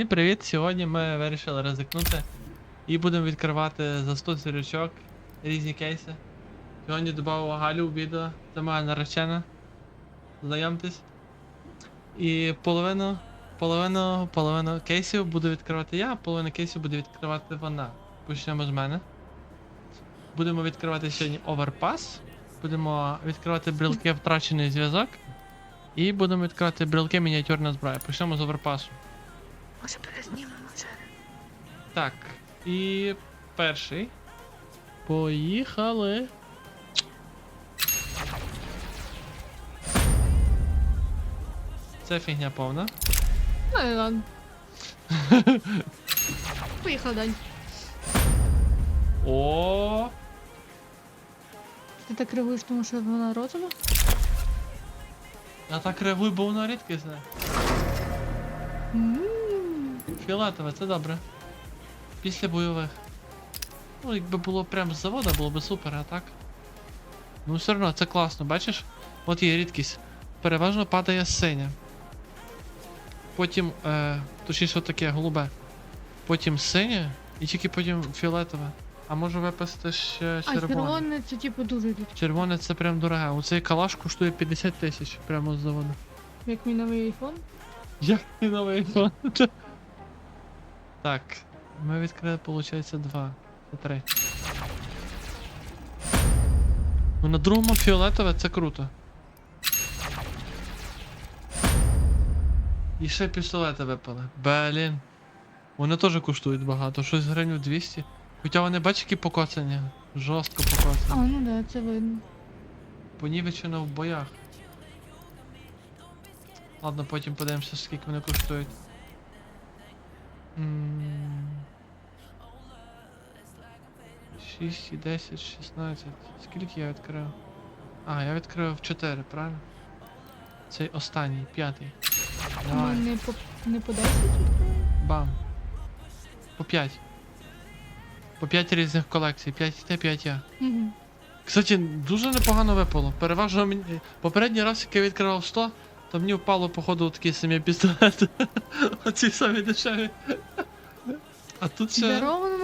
Всім привіт! Сьогодні ми вирішили ризикнути і будемо відкривати за 100 зірочок різні кейси. Сьогодні додав Галю в відео, це моя наречена. Знайомтесь. І половину, половину, половину кейсів буду відкривати я, половину кейсів буде відкривати вона. Почнемо з мене. Будемо відкривати сьогодні оверпас. Будемо відкривати брілки втрачений зв'язок. І будемо відкривати брілки мініатюрна зброя. Почнемо з оверпасу. Може перезнімемо вже. Так, і перший. Поїхали. Це фігня повна. Ну і ладно. Поїхав, Дань. О, Ти так реагуєш, тому що вона розова? я так реагую, бо воно рідкісне. Фіолетове, це добре. Після бойових. Ну, якби було прям з завода, було б супер, а так. Ну, все одно, це класно, бачиш? От є рідкість. Переважно падає синя. Потім, е, точніше таке голубе. Потім синє і тільки потім фіолетове. А може випасти ще А червоне. червоне це типу дуже рідко. Червоне це прям дороге. Оцей калаш коштує 50 тисяч прямо з заводу. Як мій новий айфон. Як ти новий айфон? Так, ми відкрили, виходить, два. Це три. Ну на другому фіолетове це круто. І ще пістолети випали. Блін. Вони теж коштують багато, щось гривень 200. Хоча вони бачиш, які покоцані. Жорстко А, ну да, це видно. Понівечено в боях. Ладно, потім подивимося, скільки вони коштують. 6 і 10, 16. Скільки я відкрив? А, я відкрив 4, правильно? Цей останній, п'ятий. Давай, не по, не по 10 відкриємо? бам. По 5. По 5 різних колекцій, 5 те, 5 я. Угу. Кстати, дуже непогано випало. Переважно мені. Попередній раз, як я відкривав 100, то мені впало, походу, такі самі пістолети. Оці самі дешеві. А тут ще.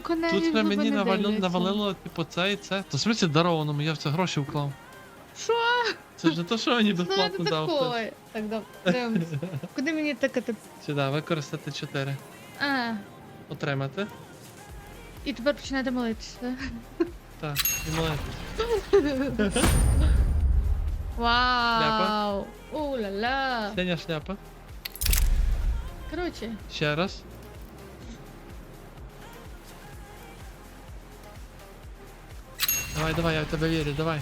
Коневі Тут ще мені навалило, навалило, типу, це і це. То в смысле дарованому, я в це гроші вклав. Що? Це ж не то, що мені безплатно дав. хтось. Так, добре. дивимось. Куди мені тикати? Сюди, використати 4. А, Отримати. і тепер починаєте молитися. Так, і молитись. Вау! У-ла-ла! Синя шляпа. Коротше, Ще раз. Давай, давай, я в тебе вірю, давай.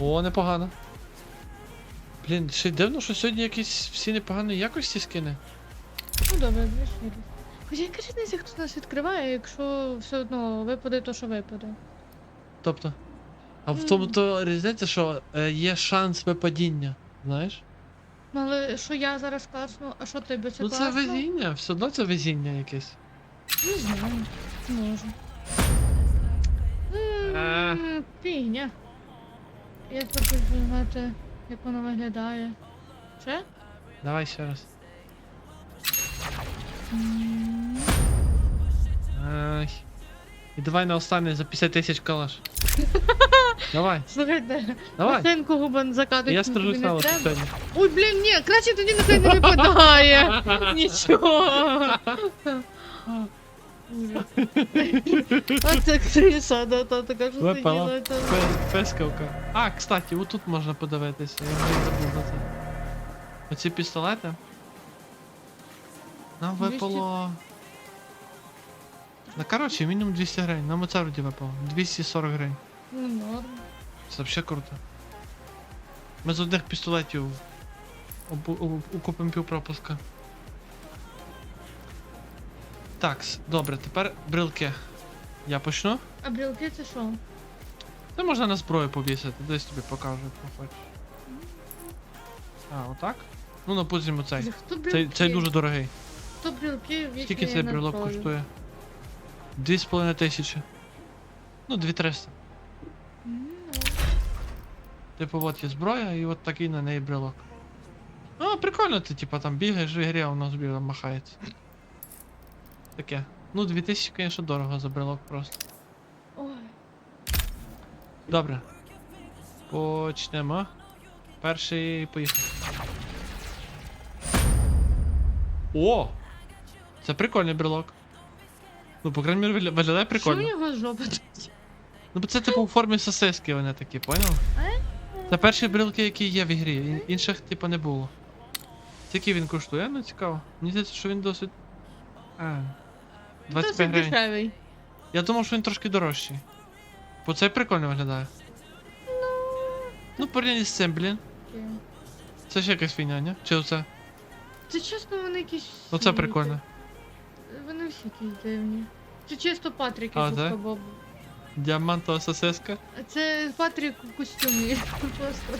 О, непогано. Блін, ще й дивно, що сьогодні якісь всі непоганої якості скини. ну добре, вийшли. Хоча яка різниця, хто нас відкриває, якщо все одно випаде то, що випаде. Тобто. А в тому то різниця, що е, є шанс випадіння, знаєш? Ну але що я зараз класно, а що тебе це ну це везіння, все одно це везіння якесь. Не знаю, може. Фігня. Я хочу знати, як воно виглядає. Ще? Давай ще раз. Ай. І давай на останнє за 50 тисяч калаш. Давай, Слухайте, давай. Масенко губан закатують. Я скажу сало сьогодні. Ой, блін, ні, краще тоді нехай не випадає. Нічого. Оце криса, да, та така що Випала. сиділа. та- Пе- Пескавка. А, кстати, отут можна подивитися. Я вже забув за це. Оці пістолети. Нам 200? випало. Ну, коротше, мінімум 200 гривень. Нам оце вроді випало. 240 гривень. Ну, норм. Це взагалі круто. Ми з одних пістолетів укупимо пів пропуска. Так, добре, тепер брилки. Я почну. А брілки це що? Це можна на зброю повісити, десь тобі покажу, як хочеш. А, отак? Ну, напустимо цей. Цей, цей дуже дорогий. Хто брілки вічно Скільки цей зброю. коштує? Дві з половиною тисячі. Ну, дві триста. М, Типу, от є зброя і от такий на неї брелок. Ну, прикольно, ти типа там бігаєш в ігрі, а воно собі махається. Таке. Ну, 2000, конечно, дорого за брелок просто. Ой. Добре. Почнемо. Перший поїхав. О! Це прикольний брелок. Ну, по крайній мірі, вигля- виглядає Що прикольно. у нього жопа тут? Ну, бо це типу у формі сосиски вони такі, поняв? Це перші брелки, які є в ігрі. ін- Інших, типу, не було. Скільки він коштує? Ну, цікаво. Мені здається, що він досить. А. 25 гривень. дешевий. Я думав, що він трошки дорожчий. Бо це прикольно виглядає. Ну, порівняно з цим, блін. Це ще якась фігня, ні? Чи оце? Це чесно, вони якісь. Ну це всі прикольно. Вони всі якісь дивні. Це чисто Патрік А, це? Губка Бобу. Діамантова сосиска. А Це Патрік у костюмі. Просто.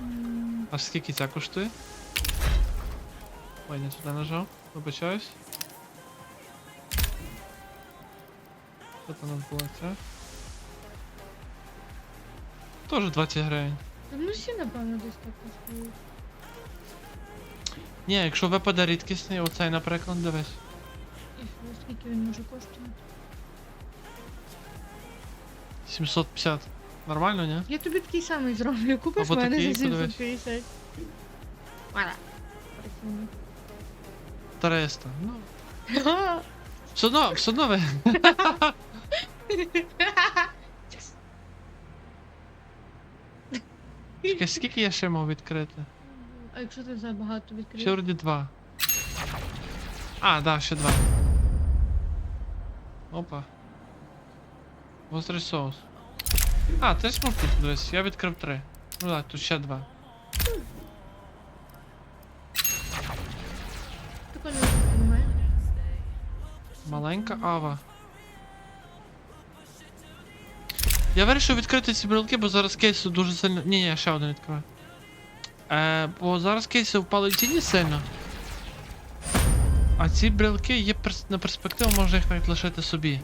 М, А скільки ця коштує? Ой, не сюди нажав. Вибачаюсь. Що там відбувається? Тоже 20 гривень. та Ну всі, напевно, десь так коштують. Ні, якщо випаде рідкісний, оцей, наприклад, дивись. І що, скільки він може коштувати? 750. Нормально, ні? Я тобі такий самий зроблю. Купиш Або мене такий, за подивись. 750. Вала. Прикольно. 300. Ну, все одно, все одно ви. Чекай, скільки я ще мав відкрити? А якщо ти забагато Ще вроді два. А, да, ще два. Опа. Гострий соус. А, це ж можна дивись, я відкрив три. Ну так, тут ще два. Маленька ава. Я вирішив відкрити ці брелки, бо зараз кейси дуже сильно. Ні, ні, ще один відкриваю. Е, бо зараз кейси впали в ціні сильно. А ці брелки є перс... на перспективу, можна їх навіть лишити собі.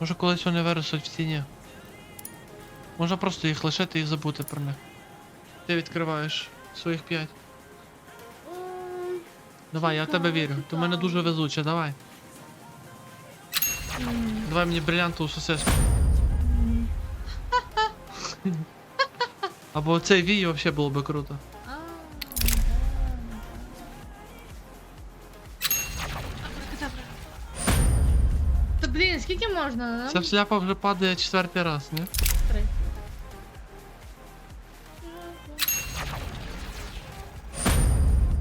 Може колись вони виростуть в ціні. Можна просто їх лишити і забути про них. Ти відкриваєш своїх п'ять. Давай, я в тебе вірю. Ти в мене дуже везуча, давай. Давай мені брилянтову сосиску. м. Або цей вій взагалі було би круто. Та блін, скільки можна? Ця шляпа вже падає четвертий раз, ні? Три.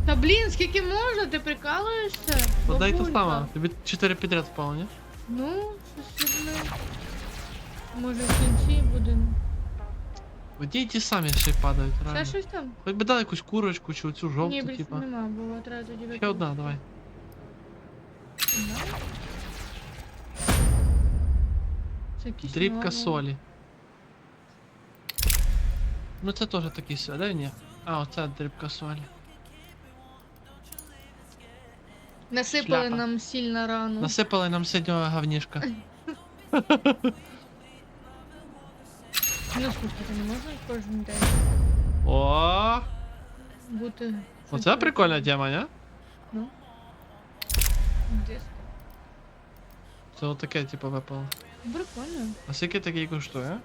Та блін, скільки можна? Ти прикалуєшся? Подай то Бабулька. саме. Тобі чотири підряд впало, ні? Ну, щось одне. Може в кінці буде. Одні й ті самі ще й падають, Ще реально. щось там? Хоч би дали якусь курочку чи оцю Ні, жовту, більше типа. нема, бо треба тоді Ще викинути. одна, давай. Одна? Це якісь Дрібка мало. солі. Ну це теж такий соль, да ні? А, оце дрібка солі. Насипали Шляпа. нам сіль на рану. Насипали нам синього говнішка. Ну слухайте, не можна кожен день О, бути. оце прикольна тема, ні? Ну. Десь. Це отаке, типу, випало. Прикольно. А скільки такий коштує?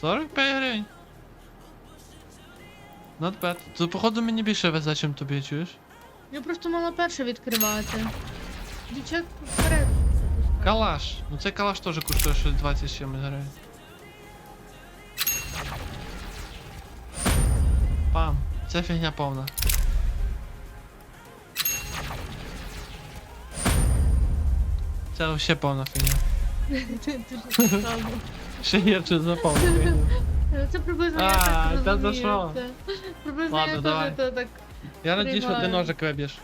45 гривень. Not bad. То походу мені більше везе, чим тобі, чуєш? Я просто мала перше відкривати. Дівчат вперед. Калаш. Ну цей калаш теж коштує щось 20 з чимось гривень. Пам. Це фігня повна. Це взагалі повна фігня. Ще гірше за повну фігню. Це приблизно А, я так та за розумію. що? Це Приблизно Ладно, я давай. теж то так. Я надію, що ти Приймаю. ножик виб'єш.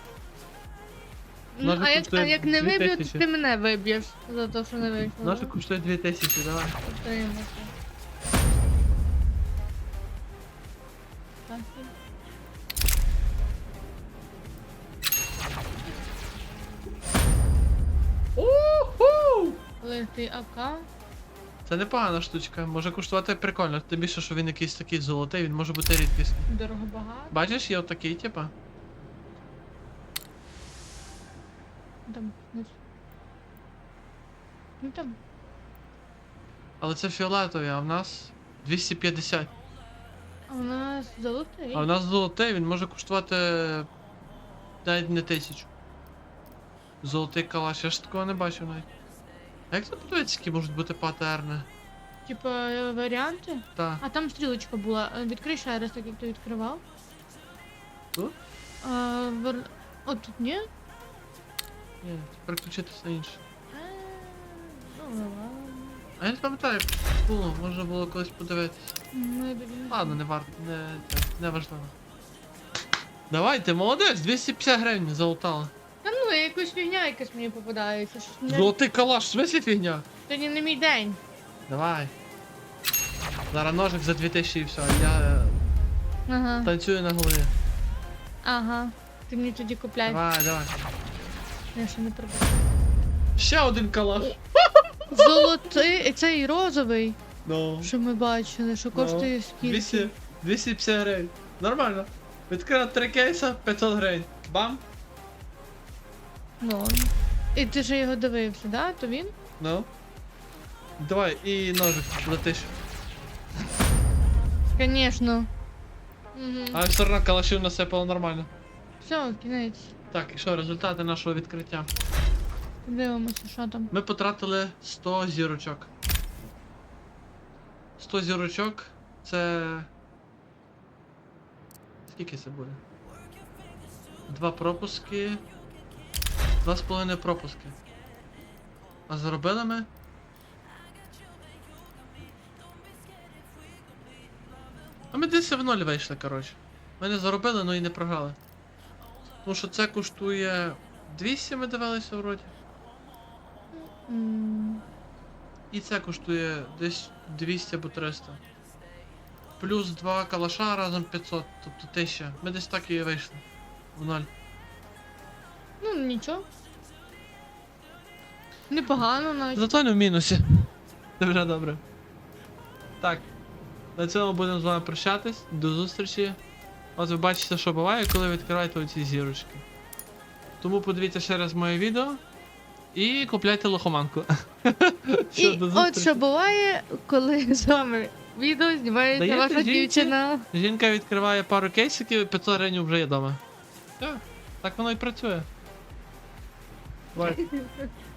Ну, Ножик а як, а коштує як не дві виб'ю, то ти мене виб'єш за те, що не вийшло. Ножик коштує 2000, давай. Отримати. Так. Уху! АК. Це непогана штучка, може коштувати прикольно. Тим більше, що він якийсь такий золотий, він може бути рідкісний. Дорого багато. Бачиш, є отакий, типа. Там. ось. Ну там. Але це фіолетові, а в нас 250. А у нас золотий. А в нас золотий, він може коштувати навіть не тисячу. Золотий калаш, я ж такого не бачив навіть. А як це подивитися, які можуть бути патерни? Типа е, варіанти. Та. А там стрілочка була. Е, Відкрий ще раз, так як ти відкривав. Тут? А, вер... О, тут ні? Ні, переключитися на інше. Е, Ну, ладно. А я не пам'ятаю, було, можна було колись подивитися. Ну, Ладно, не варто, не, не важливо. Давай, ти молодець, 250 гривень залутала. Ну, якась фігня якась мені попадається. щось не- Золотий калаш, в смислі фігня? Сьогодні не мій день. Давай. Зараз ножик за 2000 і все, я е, Ага. танцюю на голові. Ага. Ти мені тоді купляй. Давай, давай. Я ще не пробую. Ще один калаш. Золотий, цей розовий, Ну. що ми бачили, що коштує скільки. 200, 250 гривень. Нормально. Відкрив три кейса, 500 гривень. Бам. Ну. І ти ж його дивився, да? То він? Ну. Давай, і ножик летиш. Звісно. Угу. А все одно калашів насипало нормально. Все, кінець. Так, і що, результати нашого відкриття? Дивимося, що там. Ми потратили 100 зірочок. 100 зірочок це. Скільки це буде? Два пропуски. Два з половиною пропуски. А заробили ми? А ми десь в ноль вийшли, коротше. Ми не заробили, ну і не програли. Тому що це коштує 200 ми дивилися вроді. І це коштує десь 200 або 300. Плюс 2 калаша разом 500, тобто 1000. Ми десь так і вийшли. В ноль. Ну, нічого. Непогано навіть. Зато не в мінусі. Це вже добре. Так. На цьому будемо з вами прощатись. До зустрічі. От ви бачите, що буває, коли ви відкриваєте оці зірочки. Тому подивіться ще раз моє відео. І купляйте лохоманку. І от що буває, коли з вами відео знімається ваша жінці? дівчина. Жінка відкриває пару кейсиків і 500 гривень вже є вдома. Все, так воно і працює. Bye.